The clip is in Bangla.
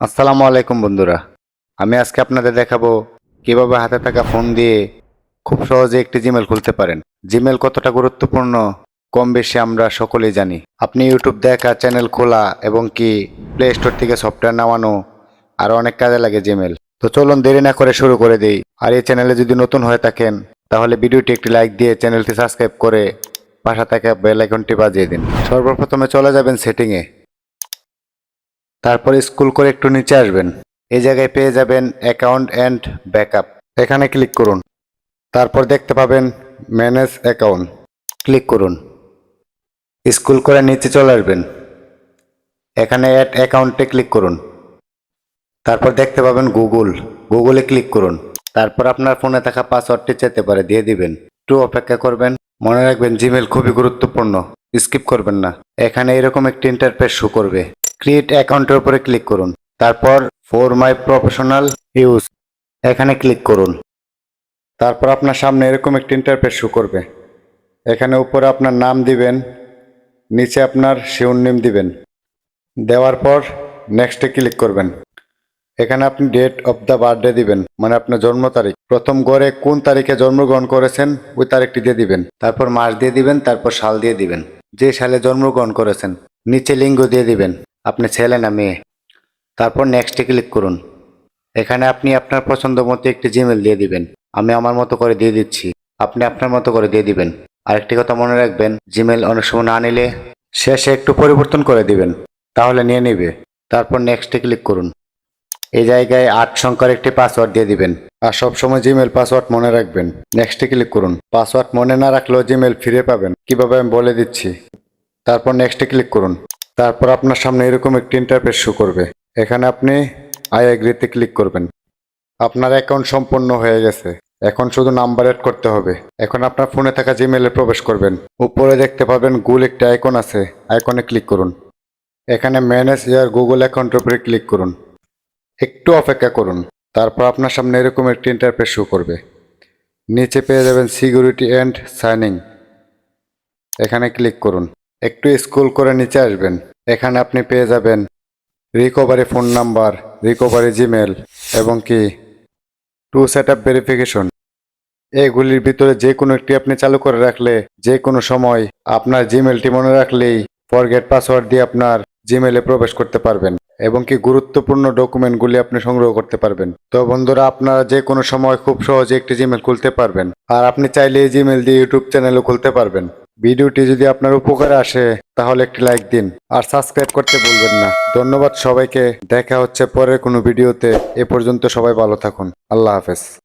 আসসালামু আলাইকুম বন্ধুরা। আমি আজকে আপনাদের দেখাবো কীভাবে হাতে থাকা ফোন দিয়ে খুব সহজে একটি জিমেল খুলতে পারেন। জিমেল কতটা গুরুত্বপূর্ণ কম বেশি আমরা সকলেই জানি। আপনি ইউটিউব দেখা, চ্যানেল খোলা এবং কি প্লে স্টোর থেকে সফটওয়্যার নামানো আর অনেক কাজে লাগে জিমেল। তো চলুন দেরি না করে শুরু করে দিই। আর এই চ্যানেলে যদি নতুন হয়ে থাকেন, তাহলে ভিডিওটি একটি লাইক দিয়ে চ্যানেলটি সাবস্ক্রাইব করে পাশা থাকা বেল আইকনটি বাজিয়ে দিন। সর্বপ্রথমে চলে যাবেন সেটিংয়ে। তারপর স্কুল করে একটু নিচে আসবেন। এই জায়গায় পেয়ে যাবেন অ্যাকাউন্ট অ্যান্ড ব্যাকআপ। এখানে ক্লিক করুন। তারপর দেখতে পাবেন ম্যানেজ অ্যাকাউন্ট। ক্লিক করুন। স্কুল করে নিচে চলে আসবেন। এখানে অ্যাড অ্যাকাউন্টে ক্লিক করুন। তারপর দেখতে পাবেন গুগল। গুগলে ক্লিক করুন। তারপর আপনার ফোনে থাকা পাসওয়ার্ডটি চেতে পারে, দিয়ে দিবেন। একটু অপেক্ষা করবেন। মনে রাখবেন জিমেল খুবই গুরুত্বপূর্ণ। স্কিপ করবেন না। এখানে এরকম একটি ইন্টারফেস শো করবে। ক্রিয়েট অ্যাকাউন্টের উপরে ক্লিক করুন। তারপর ফর মাই প্রফেশনাল ইউজ এখানে ক্লিক করুন। তারপর আপনার সামনে এরকম একটি ইন্টারফেস শো করবে। এখানে উপরে আপনার নাম দিবেন, নিচে আপনার শিউর দিবেন। দেওয়ার পর নেক্সটে ক্লিক করবেন। এখানে আপনি ডেট অফ দ্য বার্থডে দিবেন মানে আপনার জন্ম তারিখ। প্রথম গড়ে কোন তারিখে জন্মগ্রহণ করেছেন, ওই তারিখটি দিয়ে দিবেন। তারপর মাস দিয়ে দিবেন, তারপর সাল দিয়ে দিবেন। যে সালে জন্মগ্রহণ করেছেন, নিচে লিঙ্গ দিয়ে দিবেন। আপনি ছেলে না মেয়ে? তারপর নেক্সটে ক্লিক করুন। এখানে আপনি আপনার পছন্দ মতো একটি জিমেল দিয়ে দিবেন। আমি আমার মতো করে দিয়ে দিচ্ছি। আপনি আপনার মতো করে দিয়ে দিবেন। আরেকটি কথা মনে রাখবেন জিমেল অনেক সময় না নিলে শেষে একটু পরিবর্তন করে দিবেন। তাহলে নিয়ে নেবে। তারপর নেক্সটে ক্লিক করুন। এই জায়গায় আট সংখ্যার একটি পাসওয়ার্ড দিয়ে দিবেন। আর সবসময় জিমেল পাসওয়ার্ড মনে রাখবেন। নেক্সটে ক্লিক করুন। পাসওয়ার্ড মনে না রাখলেও জিমেল ফিরে পাবেন। কীভাবে আমি বলে দিচ্ছি? তারপর নেক্সটে ক্লিক করুন। তারপর আপনার সামনে এরকম একটি ইন্টারফেস শো করবে। এখানে আপনি আই এগ্রিতে ক্লিক করবেন। আপনার অ্যাকাউন্ট সম্পূর্ণ হয়ে গেছে। এখন শুধু নাম্বার অ্যাড করতে হবে। এখন আপনার ফোনে থাকা জিমেলে প্রবেশ করবেন। উপরে দেখতে পাবেন গুগল একটি আইকন আছে। আইকনে ক্লিক করুন। এখানে ম্যানেজ ইয়ার গুগল অ্যাকাউন্টের উপরে ক্লিক করুন। একটু অপেক্ষা করুন। তারপর আপনার সামনে এরকম একটি ইন্টারফেস শো করবে। নিচে পেয়ে যাবেন সিকিউরিটি অ্যান্ড সাইনিং এখানে ক্লিক করুন। একটু স্ক্রল করে নিচে আসবেন। এখানে আপনি পেয়ে যাবেন recovery phone number recovery Gmail এবং কি? টু সেট আপ ভেরিফিকেশন এগুলির ভিতরে যে কোনো একটি আপনি চালু করে রাখলে যে কোনো সময় আপনার জিমেলটি মনে রাখলেই ফরগেট পাসওয়ার্ড দিয়ে আপনার জিমেলে প্রবেশ করতে পারবেন এবং কি গুরুত্বপূর্ণ ডকুমেন্টগুলি আপনি সংগ্রহ করতে পারবেন। তো বন্ধুরা, আপনারা যে কোনো সময় খুব সহজে একটি জিমেল খুলতে পারবেন। আর আপনি চাইলে এই জিমেল দিয়ে ইউটিউব চ্যানেলও খুলতে পারবেন। ভিডিওটি যদি আপনার উপকারে আসে, তাহলে একটি লাইক দিন। আর সাবস্ক্রাইব করতে ভুলবেন না। ধন্যবাদ সবাইকে। দেখা হচ্ছে পরের কোনো ভিডিওতে। এ পর্যন্ত সবাই ভালো থাকুন। আল্লাহ হাফেজ।